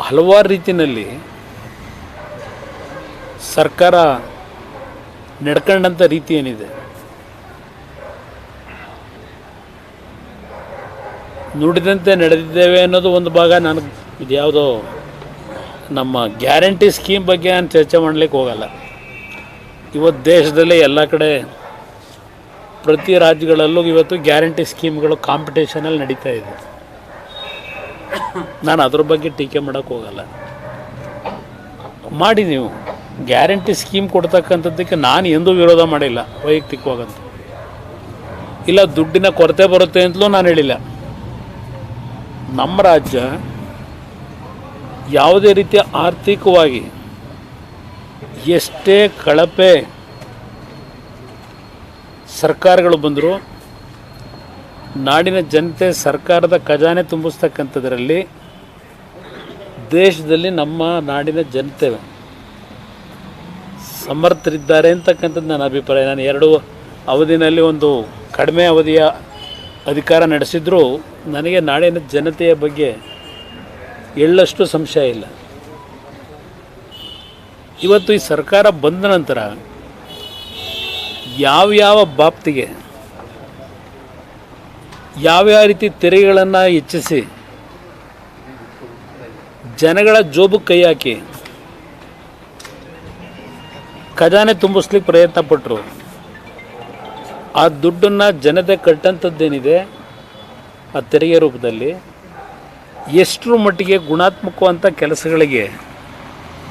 ಹಲವಾರು ರೀತಿಯಲ್ಲಿ ಸರ್ಕಾರ ನಡ್ಕೊಂಡಂಥ ರೀತಿ ಏನಿದೆ? ನುಡಿದಂತೆ ನಡೆದಿದ್ದೇವೆ ಅನ್ನೋದು ಒಂದು ಭಾಗ. ನಾನು ಇದು ಯಾವುದೋ ನಮ್ಮ ಗ್ಯಾರಂಟಿ ಸ್ಕೀಮ್ ಬಗ್ಗೆ ನಾನು ಚರ್ಚೆ ಮಾಡಲಿಕ್ಕೆ ಹೋಗಲ್ಲ. ಇವತ್ತು ದೇಶದಲ್ಲೇ ಎಲ್ಲ ಕಡೆ ಪ್ರತಿ ರಾಜ್ಯಗಳಲ್ಲೂ ಇವತ್ತು ಗ್ಯಾರಂಟಿ ಸ್ಕೀಮ್ಗಳು ಕಾಂಪಿಟೇಷನಲ್ಲಿ ನಡೀತಾ ಇದೆ. ನಾನು ಅದ್ರ ಬಗ್ಗೆ ಟೀಕೆ ಮಾಡೋಕ್ಕೆ ಹೋಗಲ್ಲ. ಮಾಡಿ ನೀವು. ಗ್ಯಾರಂಟಿ ಸ್ಕೀಮ್ ಕೊಡ್ತಕ್ಕಂಥದ್ದಕ್ಕೆ ನಾನು ಎಂದೂ ವಿರೋಧ ಮಾಡಿಲ್ಲ, ವೈಯಕ್ತಿಕವಾಗಂತ. ಇಲ್ಲ, ದುಡ್ಡಿನ ಕೊರತೆ ಬರುತ್ತೆ ಅಂತಲೂ ನಾನು ಹೇಳಿಲ್ಲ. ನಮ್ಮ ರಾಜ್ಯ ಯಾವುದೇ ರೀತಿಯ ಆರ್ಥಿಕವಾಗಿ ಎಷ್ಟೇ ಕಳಪೆ ಸರ್ಕಾರಗಳು ಬಂದರೂ ನಾಡಿನ ಜನತೆ ಸರ್ಕಾರದ ಖಜಾನೆ ತುಂಬಿಸ್ತಕ್ಕಂಥದ್ರಲ್ಲಿ ದೇಶದಲ್ಲಿ ನಮ್ಮ ನಾಡಿನ ಜನತೆ ಸಮರ್ಥರಿದ್ದಾರೆ ಅಂತಕ್ಕಂಥದ್ದು ನನ್ನ ಅಭಿಪ್ರಾಯ. ನಾನು ಎರಡು ಅವಧಿನಲ್ಲಿ ಒಂದು ಕಡಿಮೆ ಅವಧಿಯ ಅಧಿಕಾರ ನಡೆಸಿದರೂ ನನಗೆ ನಾಡಿನ ಜನತೆಯ ಬಗ್ಗೆ ಎಳ್ಳಷ್ಟು ಸಂಶಯ ಇಲ್ಲ. ಇವತ್ತು ಈ ಸರ್ಕಾರ ಬಂದ ನಂತರ ಯಾವ್ಯಾವ ಬಾಪ್ತಿಗೆ ಯಾವ್ಯಾವ ರೀತಿ ತೆರಿಗೆಗಳನ್ನು ಹೆಚ್ಚಿಸಿ ಜನಗಳ ಜೋಬು ಕೈ ಹಾಕಿ ಖಜಾನೆ ತುಂಬಿಸ್ಲಿಕ್ಕೆ ಪ್ರಯತ್ನ ಪಟ್ಟರು ಆ ದುಡ್ಡನ್ನು ಜನತೆ ಕಟ್ಟಂಥದ್ದೇನಿದೆ ಆ ತೆರಿಗೆ ರೂಪದಲ್ಲಿ ಎಷ್ಟರ ಮಟ್ಟಿಗೆ ಗುಣಾತ್ಮಕವಂಥ ಕೆಲಸಗಳಿಗೆ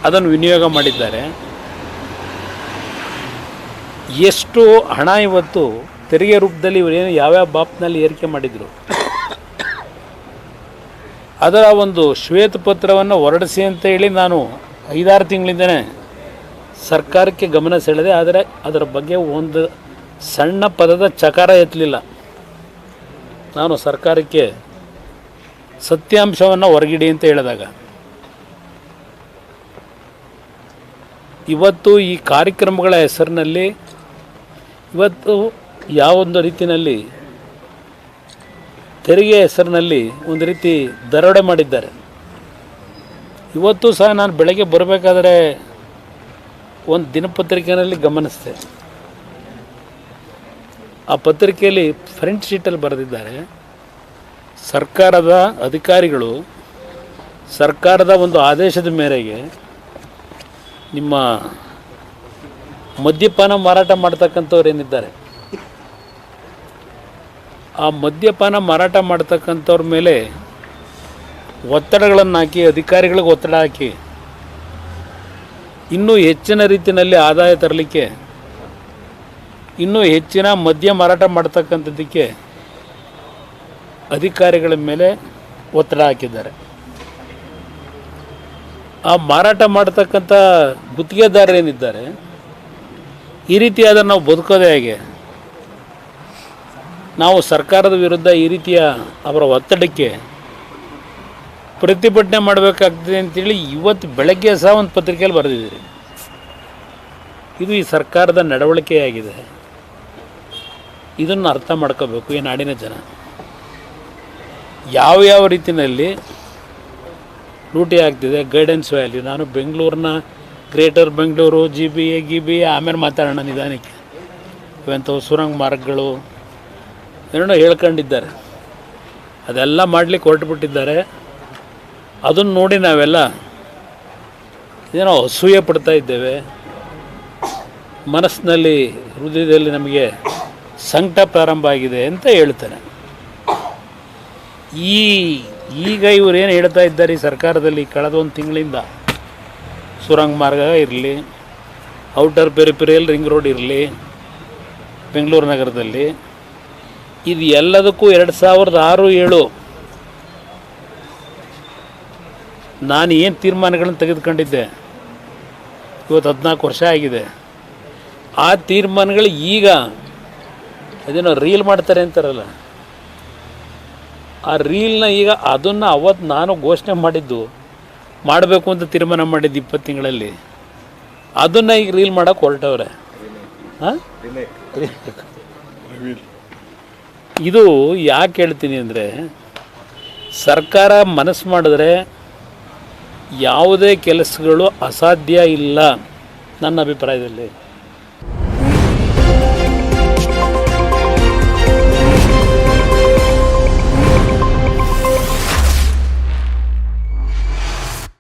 ಅದನ್ನು ವಿನಿಯೋಗ ಮಾಡಿದ್ದಾರೆ. ಎಷ್ಟು ಹಣ ಇವತ್ತು ತೆರಿಗೆ ರೂಪದಲ್ಲಿ ಇವರೇನು ಯಾವ್ಯಾವ ಬಾಪ್ನಲ್ಲಿ ಏರಿಕೆ ಮಾಡಿದರು. ಅದರ ಒಂದು ಶ್ವೇತಪತ್ರವನ್ನು ಹೊರಡಿಸಿ ಅಂತ ಹೇಳಿ ನಾನು ಐದಾರು ತಿಂಗಳಿಂದನೇ ಸರ್ಕಾರಕ್ಕೆ ಗಮನ ಸೆಳೆದೆ, ಆದರೆ ಅದರ ಬಗ್ಗೆ ಒಂದು ಸಣ್ಣ ಪದದ ಚಕಾರ ಎತ್ತಲಿಲ್ಲ. ನಾನು ಸರ್ಕಾರಕ್ಕೆ ಸತ್ಯಾಂಶವನ್ನು ಹೊರಗಿಡಿ ಅಂತ ಹೇಳಿದಾಗ, ಇವತ್ತು ಈ ಕಾರ್ಯಕ್ರಮಗಳ ಹೆಸರಿನಲ್ಲಿ, ಇವತ್ತು ಯಾವೊಂದು ರೀತಿಯಲ್ಲಿ ತೆರಿಗೆ ಹೆಸರಿನಲ್ಲಿ ಒಂದು ರೀತಿ ದರೋಡೆ ಮಾಡಿದ್ದಾರೆ. ಇವತ್ತು ಸಹ ನಾನು ಬೆಳಗ್ಗೆ ಬರಬೇಕಾದ್ರೆ ಒಂದು ದಿನಪತ್ರಿಕೆಯಲ್ಲಿ ಗಮನಿಸಿದೆ. ಆ ಪತ್ರಿಕೆಯಲ್ಲಿ ಫ್ರಂಟ್ ಶೀಟಲ್ಲಿ ಬರೆದಿದ್ದಾರೆ, ಸರ್ಕಾರದ ಅಧಿಕಾರಿಗಳು ಸರ್ಕಾರದ ಒಂದು ಆದೇಶದ ಮೇರೆಗೆ ನಿಮ್ಮ ಮದ್ಯಪಾನ ಮಾರಾಟ ಮಾಡ್ತಕ್ಕಂಥವ್ರು ಏನಿದ್ದಾರೆ? ಆ ಮದ್ಯಪಾನ ಮಾರಾಟ ಮಾಡ್ತಕ್ಕಂಥವ್ರ ಮೇಲೆ ಒತ್ತಡಗಳನ್ನು ಹಾಕಿ, ಅಧಿಕಾರಿಗಳಿಗೆ ಒತ್ತಡ ಹಾಕಿ, ಇನ್ನೂ ಹೆಚ್ಚಿನ ರೀತಿಯಲ್ಲಿ ಆದಾಯ ತರಲಿಕ್ಕೆ, ಇನ್ನೂ ಹೆಚ್ಚಿನ ಮದ್ಯ ಮಾರಾಟ ಮಾಡ್ತಕ್ಕಂಥದ್ದಕ್ಕೆ ಅಧಿಕಾರಿಗಳ ಮೇಲೆ ಒತ್ತಡ ಹಾಕಿದ್ದಾರೆ. ಆ ಮಾರಾಟ ಮಾಡ್ತಕ್ಕಂಥ ಗುತ್ತಿಗೆದಾರರೇನಿದ್ದಾರೆ, ಈ ರೀತಿಯಾದ ನಾವು ಬದುಕೋದೇ ಹೇಗೆ ನಾವು ಸರ್ಕಾರದ ವಿರುದ್ಧ ಈ ರೀತಿಯ ಅವರ ಒತ್ತಡಕ್ಕೆ ಪ್ರತಿಭಟನೆ ಮಾಡಬೇಕಾಗ್ತದೆ ಅಂತೇಳಿ ಇವತ್ತು ಬೆಳಗ್ಗೆ ಸಹ ಒಂದು ಪತ್ರಿಕೆಯಲ್ಲಿ ಬರೆದಿದ್ದೀರಿ. ಇದು ಈ ಸರ್ಕಾರದ ನಡವಳಿಕೆಯಾಗಿದೆ ಇದನ್ನು ಅರ್ಥ ಮಾಡ್ಕೋಬೇಕು ಈ ನಾಡಿನ ಜನ. ಯಾವ ಯಾವ ರೀತಿಯಲ್ಲಿ ಲೂಟಿ ಆಗ್ತಿದೆ ಗೈಡೆನ್ಸ್ ವ್ಯಾಲ್ಯೂ ನಾನು ಬೆಂಗಳೂರಿನ greater Bengaluru G B A G B ಆಮೇಲೆ ಮಾತಾಡೋಣ ನಿಧಾನಕ್ಕೆ. ಇವಂಥವು ಸುರಂಗ ಮಾರ್ಗಗಳು ಏನೋ ಹೇಳ್ಕೊಂಡಿದ್ದಾರೆ. ಅದೆಲ್ಲ ಮಾಡಲಿಕ್ಕೆ ಹೊರಟುಬಿಟ್ಟಿದ್ದಾರೆ. ಅದನ್ನು ನೋಡಿ ನಾವೆಲ್ಲ ಏನೋ ಅಸೂಯೆ ಪಡ್ತಾ ಇದ್ದೇವೆ. ಮನಸ್ಸಿನಲ್ಲಿ, ಹೃದಯದಲ್ಲಿ ನಮಗೆ ಸಂಕಟ ಪ್ರಾರಂಭ ಆಗಿದೆ ಅಂತ ಹೇಳ್ತಾರೆ ಈ, ಈಗ ಇವರು ಏನು ಹೇಳ್ತಾ ಇದ್ದಾರೆ ಈ ಸರ್ಕಾರದಲ್ಲಿ ಕಳೆದ ಒಂದು ತಿಂಗಳಿಂದ. ಸುರಂಗ ಮಾರ್ಗ ಇರಲಿ, ಔಟರ್ ಪೆರಿಪೆರಿಯಲ್ ರಿಂಗ್ ರೋಡ್ ಇರಲಿ, ಬೆಂಗಳೂರು ನಗರದಲ್ಲಿ. ಇದು ಎಲ್ಲದಕ್ಕೂ ಎರಡು ಸಾವಿರದ ಆರು ಏಳು. ನಾನು ಏನು ತೀರ್ಮಾನಗಳನ್ನು ತೆಗೆದುಕೊಂಡಿದ್ದೆ? ಇವತ್ತು ಹದಿನಾಲ್ಕು ವರ್ಷ ಆಗಿದೆ. ಆ ತೀರ್ಮಾನಗಳು ಈಗ ಅದೇನೋ ರೀಲ್ ಮಾಡ್ತಾರೆ ಅಂತಾರಲ್ಲ. ಆ ರೀಲ್ನ ಈಗ ಅದನ್ನು ಅವತ್ತು ನಾನು ಘೋಷಣೆ ಮಾಡಿದ್ದು ಮಾಡಬೇಕು ಅಂತ ತೀರ್ಮಾನ ಮಾಡಿದ್ದು ಇಪ್ಪತ್ತು ತಿಂಗಳಲ್ಲಿ. ಅದನ್ನು ಈಗ ರೀಲ್ ಮಾಡೋಕೆ ಹೊರಟವ್ರೆ. ಹಾಂ ಇದು ಯಾಕೆ ಹೇಳ್ತೀನಿ ಅಂದರೆ ಸರ್ಕಾರ ಮನಸ್ಸು ಮಾಡಿದ್ರೆ ಯಾವುದೇ ಕೆಲಸಗಳು ಅಸಾಧ್ಯ ಇಲ್ಲ ನನ್ನ ಅಭಿಪ್ರಾಯದಲ್ಲಿ.